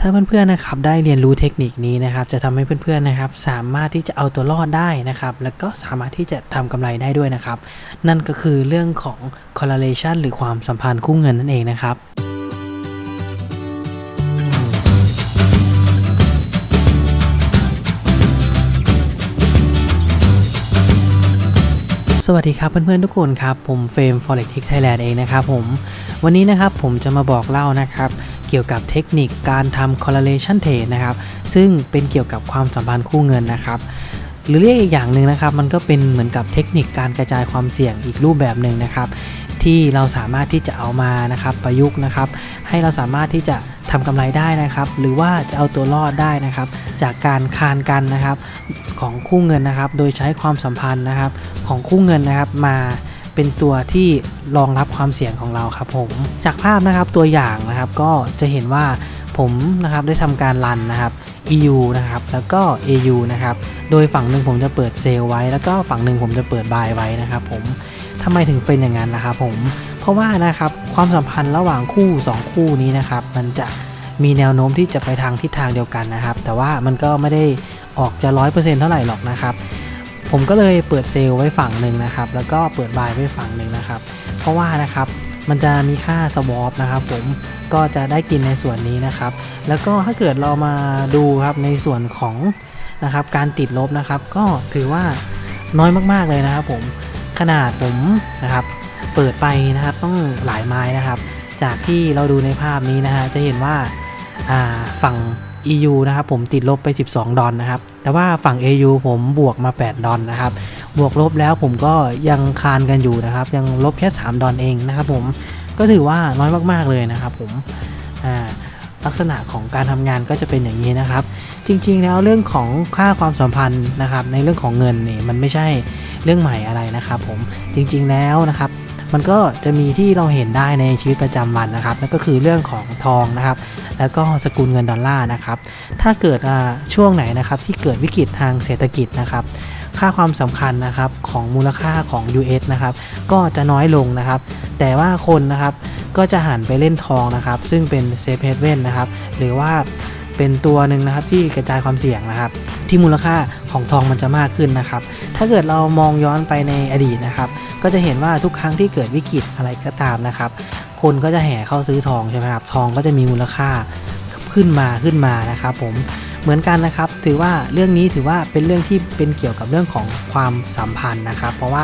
ถ้าเพื่อนๆนะครับได้เรียนรู้เทคนิคนี้นะครับ จะทำให้เพื่อนๆนะครับ สามารถที่จะเอาตัวรอดได้นะครับ แล้วก็สามารถที่จะทำกำไรได้ด้วยนะครับ นั่นก็คือเรื่องของ correlation หรือความสัมพันธ์คู่เงินนั่นเองนะครับสวัสดีครับเพื่อนๆทุกคนครับ ผมเฟรม Forex Tech Thailand เองนะครับผม วันนี้นะครับผมจะมาบอกเล่านะครับ เกี่ยวกับเทคนิคการทำ correlation trade นะครับ ซึ่งเป็นเกี่ยวกับความสัมพันธ์คู่เงินนะครับหรือเรียกอีกอย่างหนึ่งนะครับ มันก็เป็นเหมือนกับเทคนิคการกระจายความเสี่ยงอีกรูปแบบหนึ่งนะครับ ที่เราสามารถที่จะเอามานะครับประยุกต์นะครับ ให้เราสามารถที่จะทำกำไรได้นะครับ หรือว่าจะเอาตัวรอดได้นะครับ จากการคานกันนะครับของคู่เงินนะครับ โดยใช้ความสัมพันธ์นะครับของคู่เงินนะครับมา เป็นตัวที่รองรับความเสี่ยงของเราครับผม จากภาพนะครับตัวอย่างนะครับก็จะเห็นว่าผมนะครับได้ทำการรันนะครับ EU นะครับแล้วก็ AU นะครับโดยฝั่งหนึ่งผมจะเปิดเซลไว้ แล้วก็ฝั่งหนึ่งผมจะเปิดบายไว้นะครับผมทำไมถึงเป็นอย่างนั้นนะครับผมเพราะว่านะครับความสัมพันธ์ระหว่างคู่ 2 คู่นี้นะครับมันจะมีแนวโน้มที่จะไปทางทิศทางเดียวกันนะครับ แต่ว่ามันก็ไม่ได้ออกจะ 100%เท่าไหร่หรอกนะครับ ผมก็เลยเปิดเซลล์ไว้ฝั่งหนึ่งนะครับ แล้วก็เปิดบายไว้ฝั่งหนึ่งนะครับ เพราะว่านะครับมันจะมีค่าสวอปนะครับ ผมก็จะได้กินในส่วนนี้นะครับ แล้วก็ถ้าเกิดเรามาดูครับในส่วนของนะครับการติดลบนะครับ ก็ถือว่าน้อยมากๆเลยนะครับ ผมขนาดผมนะครับ เปิดไปนะครับต้องหลายไม้นะครับ จากที่เราดูในภาพนี้นะฮะจะเห็นว่าฝั่ง EU นะครับ ผมติดลบไป 12 ดอลนะครับ แต่ว่าฝั่ง AU ผมบวกมา 8 ดอลนะครับ บวกลบแล้วผมก็ยังคานกันอยู่นะครับ ยังลบแค่ 3 ดอลเองนะครับผม ก็ถือว่าน้อยมากๆเลยนะครับผม อ่า ลักษณะของการทำงานก็จะเป็นอย่างนี้นะครับ จริงๆแล้วเรื่องของค่าความสัมพันธ์นะครับ ในเรื่องของเงินนี่มันไม่ใช่เรื่องใหม่อะไรนะครับผม จริงๆแล้วนะครับ มันก็จะมีที่เราเห็นได้ในชีวิตประจำวันนะครับนั่นก็คือเรื่องของทองนะครับ แล้วก็สกุลเงินดอลลาร์นะครับ ถ้าเกิดช่วงไหนนะครับที่เกิดวิกฤตทางเศรษฐกิจนะครับค่าความสำคัญนะครับของมูลค่าของ US นะครับก็จะน้อยลงนะครับ แต่ว่าคนนะครับก็จะหันไปเล่นทองนะครับ ซึ่งเป็นเซฟเฮดเว่นนะครับ หรือว่าเป็นตัวหนึ่งนะครับที่กระจายความเสี่ยงนะครับ ที่มูลค่าของทองมันจะมากขึ้นนะครับ ถ้าเกิดเรามองย้อนไปในอดีตนะครับ ก็จะเห็นว่าทุกครั้งที่เกิดวิกฤตอะไรก็ตามนะครับ คนก็จะแห่เข้าซื้อทองใช่ไหมครับ ทองก็จะมีมูลค่าขึ้นมาขึ้นมานะครับ ผมเหมือนกันนะครับ ถือว่าเรื่องนี้ถือว่าเป็นเรื่องที่เป็นเกี่ยวกับเรื่องของความสัมพันธ์นะครับ เพราะว่า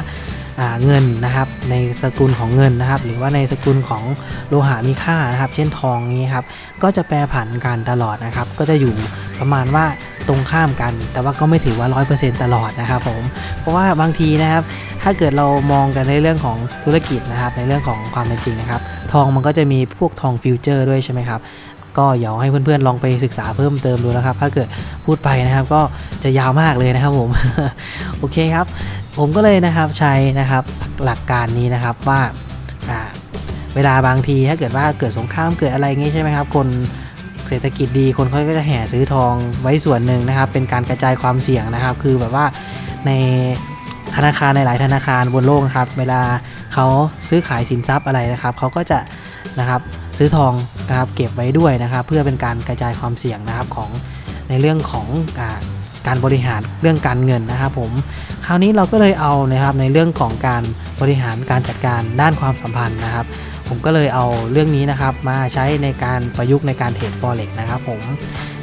เงินนะครับในสกุลของเงินนะครับ หรือว่าในสกุลของโลหะมีค่านะครับ เช่นทองนี้ครับก็จะแปรผันกันตลอดนะครับ ก็จะอยู่ประมาณว่า ตรงข้ามกัน แต่ว่าก็ไม่ถือว่า 100%ตลอดนะครับผม เพราะว่าบางทีนะครับ ถ้าเกิดเรามองกันในเรื่องของธุรกิจนะครับ ในเรื่องของความเป็นจริงนะครับ ทองมันก็จะมีพวกทองฟิวเจอร์ด้วยใช่ไหมครับก็อย่าให้เพื่อนๆลองไปศึกษาเพิ่มเติมดูนะครับ ถ้าเกิดพูดไปนะครับก็จะยาวมากเลยนะครับผม โอเคครับ ผมก็เลยนะครับใช้นะครับหลักการนี้นะครับว่าเวลาบางทีถ้าเกิดว่าเกิดสงครามเกิดอะไรงี้ใช่ไหมครับ คน เศรษฐกิจดีคนเขาก็จะแห่ซื้อทองไว้ส่วนหนึ่งนะครับ เป็นการกระจายความเสี่ยงนะครับ คือแบบว่าในธนาคารในหลายธนาคารบนโลกครับ เวลาเขาซื้อขายสินทรัพย์อะไรนะครับเขาก็จะนะครับซื้อทองนะครับเก็บไว้ด้วยนะครับ เพื่อเป็นการกระจายความเสี่ยงนะครับของในเรื่องของอาการบริหารเรื่องการเงินนะครับผมคราวนี้เราก็เลยเอานะครับในเรื่องของการบริหารการจัดการด้านความสัมพันธ์นะครับ ผมก็เลยเอาเรื่องนี้นะครับมาใช้ในการประยุกต์ในการเทรด forex นะครับผม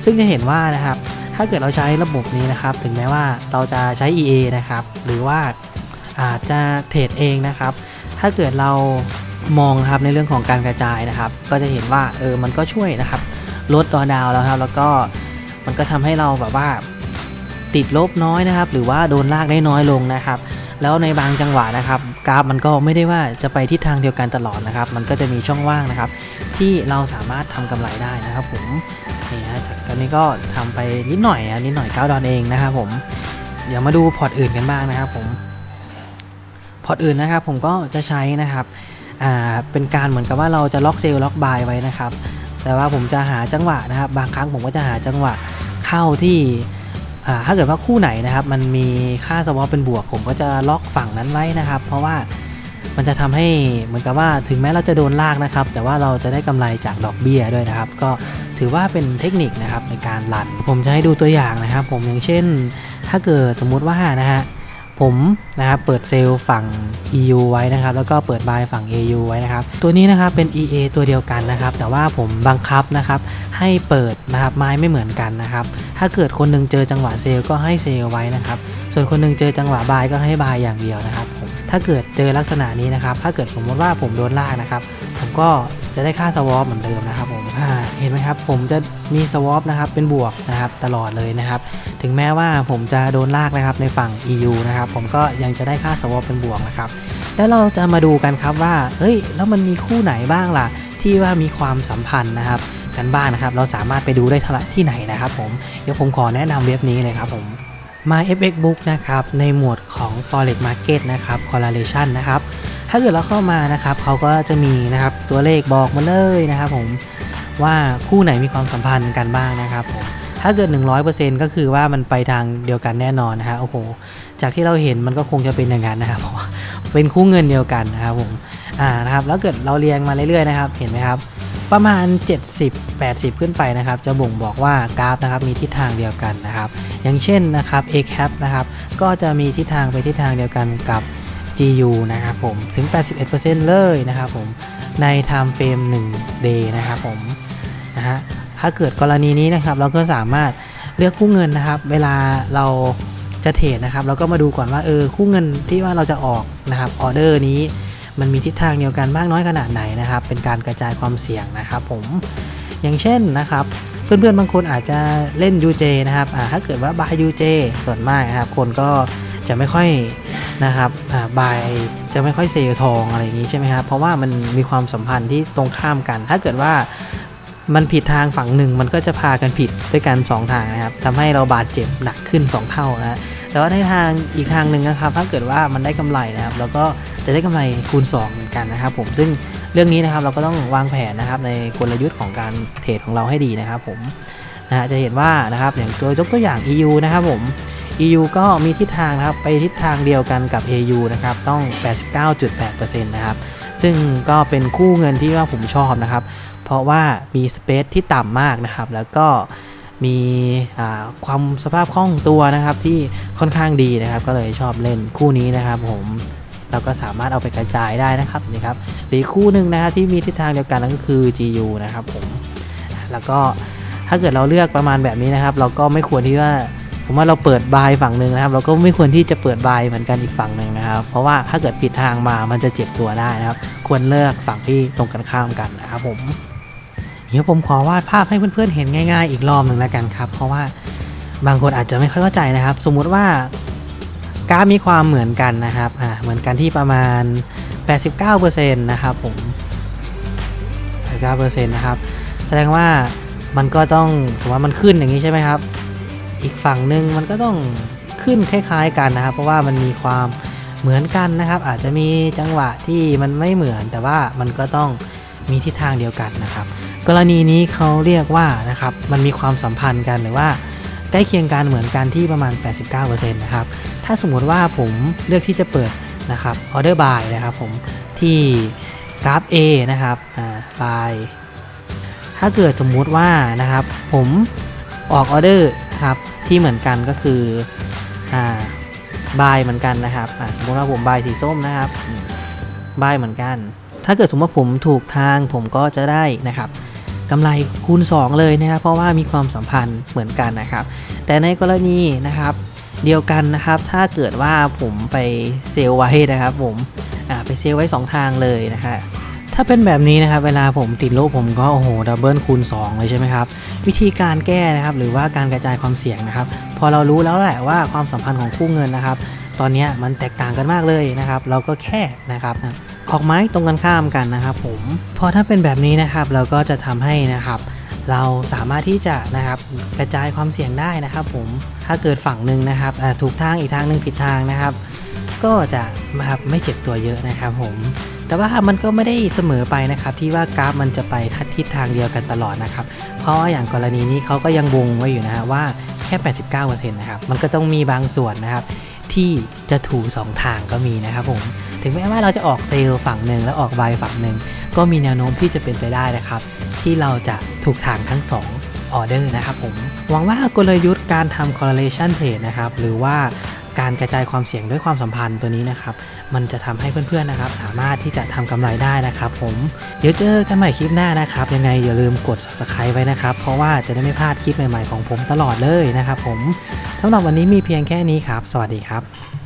ซึ่งจะเห็นว่านะครับถ้าเกิดเราใช้ระบบนี้นะครับ ถึงแม้ว่าเราจะใช้ EA นะครับหรือว่าอาจจะเทรดเองนะครับ ถ้าเกิดเรามองครับในเรื่องของการกระจายนะครับ ก็จะเห็นว่าเออมันก็ช่วยนะครับลดตัวดาวแล้วครับ แล้วก็มันก็ทำให้เราแบบว่าติดลบน้อยนะครับ หรือว่าโดนลากได้น้อยลงนะครับ แล้วในบางจังหวะนะครับ กราฟมันก็ไม่ได้ว่าจะไปทิศทางเดียวกันตลอดนะครับ มันก็จะมีช่องว่างนะครับ ที่เราสามารถทำกำไรได้นะครับ ผมนี่ฮะจากตอนนี้ก็ทำไปนิดหน่อยนิดหน่อย9ดอลเองนะครับผมเดี๋ยวมาดูพอร์ตอื่นกันบ้างนะครับ ผมพอร์ตอื่นนะครับ ผมก็จะใช้นะครับอ่าเป็นการเหมือนกับว่าเราจะล็อกเซลล์ล็อกบายไว้นะครับ แต่ว่าผมจะหาจังหวะนะครับ บางครั้งผมก็จะหาจังหวะเข้าที่ ถ้าเกิดว่าคู่ไหนนะครับ มันมีค่าสวอปเป็นบวก ผมก็จะล็อกฝั่งนั้นไว้นะครับ เพราะว่ามันจะทำให้เหมือนกับว่าถึงแม้เราจะโดนลากนะครับ แต่ว่าเราจะได้กำไรจากดอกเบี้ยด้วยนะครับ ก็ถือว่าเป็นเทคนิคนะครับในการลัน ผมจะให้ดูตัวอย่างนะครับ ผมอย่างเช่น ถ้าเกิดสมมุติว่านะฮะ ผมนะครับเปิดเซลล์ฝั่ง EU ไว้นะครับ แล้วก็เปิดบายฝั่ง AU ไว้นะครับ ตัวนี้นะครับเป็น EA ตัวเดียวกันนะครับ แต่ว่าผมบังคับนะครับ ให้เปิดนะครับไม้ไม่เหมือนกันนะครับ ถ้าเกิดคนหนึงเจอจังหวะเซลล์ก็ให้เซลล์ไว้นะครับ ส่วนคนหนึงเจอจังหวะบายก็ให้บายอย่างเดียวนะครับผมถ้าเกิดเจอลักษณะนี้นะครับ ถ้าเกิดสมมติว่าผมโดนลากนะครับ ผมก็จะได้ค่าสวอปเหมือนเดิมนะครับ อ่าเห็นไหมครับผมจะมีสวอปนะครับเป็นบวกนะครับตลอดเลยนะครับ ถึงแม้ว่าผมจะโดนลากนะครับในฝั่ง EU นะครับผมก็ยังจะได้ค่าสวอปเป็นบวกนะครับแล้วเราจะมาดูกันครับว่าเฮ้ย แล้วมันมีคู่ไหนบ้างล่ะ ที่ว่ามีความสัมพันธ์นะครับกันบ้างนะครับ เราสามารถไปดูได้ที่ไหนนะครับผมเดี๋ยวผมขอแนะนำเว็บนี้เลยครับผม MyFX Book นะครับในหมวดของ Forex Market นะครับ Correlation นะครับถ้าเกิดเราเข้ามานะครับเขาก็จะมีนะครับตัวเลขบอกมาเลยนะครับผม ว่าคู่ไหนมีความสัมพันธ์กันบ้างนะครับผมถ้าเกิด 100%ก็คือว่ามันไปทางเดียวกันแน่นอนนะฮะโอ้โหจากที่เราเห็นมันก็คงจะเป็นอย่างนั้นนะครับเพราะว่าเป็นคู่เงินเดียวกันนะครับผมอ่านะครับแล้วเกิดเราเรียงมาเรื่อยๆนะครับเห็นไหมครับประมาณ 70 80 ขึ้นไปนะครับ จะบ่งบอกว่ากราฟนะครับมีทิศทางเดียวกันนะครับ อย่างเช่นนะครับ A cap นะครับก็จะมีทิศทางไปทิศทางเดียวกันกับ GU นะครับผมถึง 81%เลยนะครับผมใน time frame 1 day นะครับผม นะฮะถ้าเกิดกรณีนี้นะครับเราก็สามารถเลือกคู่เงินนะครับ เวลาเราจะเทรดนะครับ เราก็มาดูก่อนว่าเออคู่เงินที่ว่าเราจะออกนะครับออเดอร์นี้มันมีทิศทางเดียวกันมากน้อยขนาดไหนนะครับ เป็นการกระจายความเสี่ยงนะครับผมอย่างเช่นนะครับ เพื่อนๆบางคนอาจจะเล่น UJ นะครับอ่าถ้าเกิดว่าบาย UJ ส่วนมากนะครับ คนก็จะไม่ค่อยนะครับอ่าบายจะไม่ค่อยเซลทองอะไรอย่างนี้ใช่ไหมครับเพราะว่ามันมีความสัมพันธ์ที่ตรงข้ามกัน ถ้าเกิดว่า มันผิดทางฝั่งหนึ่งมันก็จะพากันผิดด้วยกัน 2 ทางนะครับทำให้เราบาดเจ็บหนักขึ้น 2 เท่านะฮะแต่ว่าในทางอีกทางหนึ่งนะครับถ้าเกิดว่ามันได้กำไรนะครับแล้วก็จะได้กำไรคูณ 2 เหมือนกันนะครับ ผมซึ่งเรื่องนี้นะครับเราก็ต้องวางแผนนะครับในกลยุทธ์ของการเทรดของเราให้ดีนะครับ ผมนะฮะจะเห็นว่านะครับอย่างตัวยกตัวอย่าง EU นะครับผม EU ก็มีทิศทางนะครับไปทิศทางเดียวกันกับ AU นะครับต้อง 89.8%นะครับซึ่งก็เป็นคู่เงินที่ว่าผมชอบนะครับ ราะว่ามีสเปซที่ต่ำมากนะครับ แล้วก็มีความสภาพคล่องตัวนะครับที่ค่อนข้างดีนะครับ ก็เลยชอบเล่นคู่นี้นะครับ ผมเราก็สามารถเอาไปกระจายได้นะครับนี่ครับหรือคู่หนึ่งนะครับที่มีทิศทางเดียวกันนั่นก็คือ GU นะครับผมแล้วก็ถ้าเกิดเราเลือกประมาณแบบนี้นะครับ เราก็ไม่ควรที่ว่าผมว่าเราเปิดบายฝั่งหนึ่งนะครับ เราก็ไม่ควรที่จะเปิดบายเหมือนกันอีกฝั่งหนึ่งนะครับ เพราะว่าถ้าเกิดผิดทางมามันจะเจ็บตัวได้นะครับ ควรเลือกฝั่งที่ตรงกันข้ามกันนะครับผม เดี๋ยวผมขอวาดภาพให้เพื่อนๆเห็นง่าย ๆ อีกรอบหนึ่งแล้วกันครับ เพราะว่าบางคนอาจจะไม่ค่อยเข้าใจนะครับ สมมุติว่ากราฟมีความเหมือนกันนะครับอ่าเหมือนกันที่ประมาณ 89%นะครับผม89%นะครับ แสดงว่ามันก็ต้องถือว่ามันขึ้นอย่างนี้ใช่ไหมครับ อีกฝั่งหนึ่งมันก็ต้องขึ้นคล้าย ๆ กันนะครับ เพราะว่ามันมีความเหมือนกันนะครับ อาจจะมีจังหวะที่มันไม่เหมือน แต่ว่ามันก็ต้องมีทิศทางเดียวกันนะครับ กรณีนี้เขาเรียกว่านะครับมันมีความสัมพันธ์กันหรือว่าใกล้เคียงกันเหมือนกันที่ประมาณ 89%นะครับ ถ้าสมมติว่าผมเลือกที่จะเปิดนะครับออเดอร์บายนะครับผมที่กราฟ A นะครับ อ่า buy ถ้าเกิดสมมุติว่านะครับ ผมออกออเดอร์ครับที่เหมือนกันก็คือ อ่าบายเหมือนกันนะครับ สมมติว่าผมบายสีส้มนะครับบายเหมือนกัน ถ้าเกิดสมมติว่าผมถูกทางผมก็จะได้นะครับ กำไรคูณ 2 เลยนะครับเพราะว่ามีความสัมพันธ์เหมือนกันนะครับ แต่ในกรณีนะครับเดียวกันนะครับ ถ้าเกิดว่าผมไปเซลไว้นะครับผมไปเซลไว้ 2 ทางเลยนะฮะถ้าเป็นแบบนี้นะครับ เวลาผมติดลบผมก็โอ้โหดับเบิลคูณ 2 เลยใช่ไหมครับ วิธีการแก้นะครับ หรือว่าการกระจายความเสี่ยงนะครับ พอเรารู้แล้วแหละว่าความสัมพันธ์ของคู่เงินนะครับ ตอนนี้มันแตกต่างกันมากเลยนะครับ เราก็แค่นะครับ ออกไม้ตรงกันข้ามกันนะครับผมพอถ้าเป็นแบบนี้นะครับเราก็จะทำให้นะครับ เราสามารถที่จะนะครับกระจายความเสี่ยงได้นะครับ ผมถ้าเกิดฝั่งหนึ่งนะครับถูกทางอีกทางหนึ่งผิดทางนะครับ ก็จะนะครับไม่เจ็บตัวเยอะนะครับ ผมแต่ว่ามันก็ไม่ได้เสมอไปนะครับที่ว่ากราฟมันจะไปทัดทิศทางเดียวกันตลอดนะครับ เพราะว่าอย่างกรณีนี้เขาก็ยังวงไว้อยู่นะฮะว่าแค่ 89%นะครับ มันก็ต้องมีบางส่วนนะครับ ที่จะถูก2ทางก็มีนะครับผม ถึงแม้ว่าเราจะออกเซลล์ฝั่งหนึ่งแล้วออกใบฝั่งหนึ่งก็มีแนวโน้มที่จะเป็นไปได้นะครับ ที่เราจะถูกทางทั้ง 2 ออเดอร์นะครับผมหวังว่ากลยุทธ์การทำ correlation trade นะครับหรือว่าการกระจายความเสี่ยงด้วยความสัมพันธ์ตัวนี้นะครับ มันจะทำให้เพื่อนๆนะครับ สามารถที่จะทำกำไรได้นะครับผม เดี๋ยวเจอกันใหม่คลิปหน้านะครับ ยังไงอย่าลืมกด subscribe ไว้นะครับ เพราะว่าจะได้ไม่พลาดคลิปใหม่ๆของผมตลอดเลยนะครับผมสำหรับวันนี้มีเพียงแค่นี้ครับ สวัสดีครับ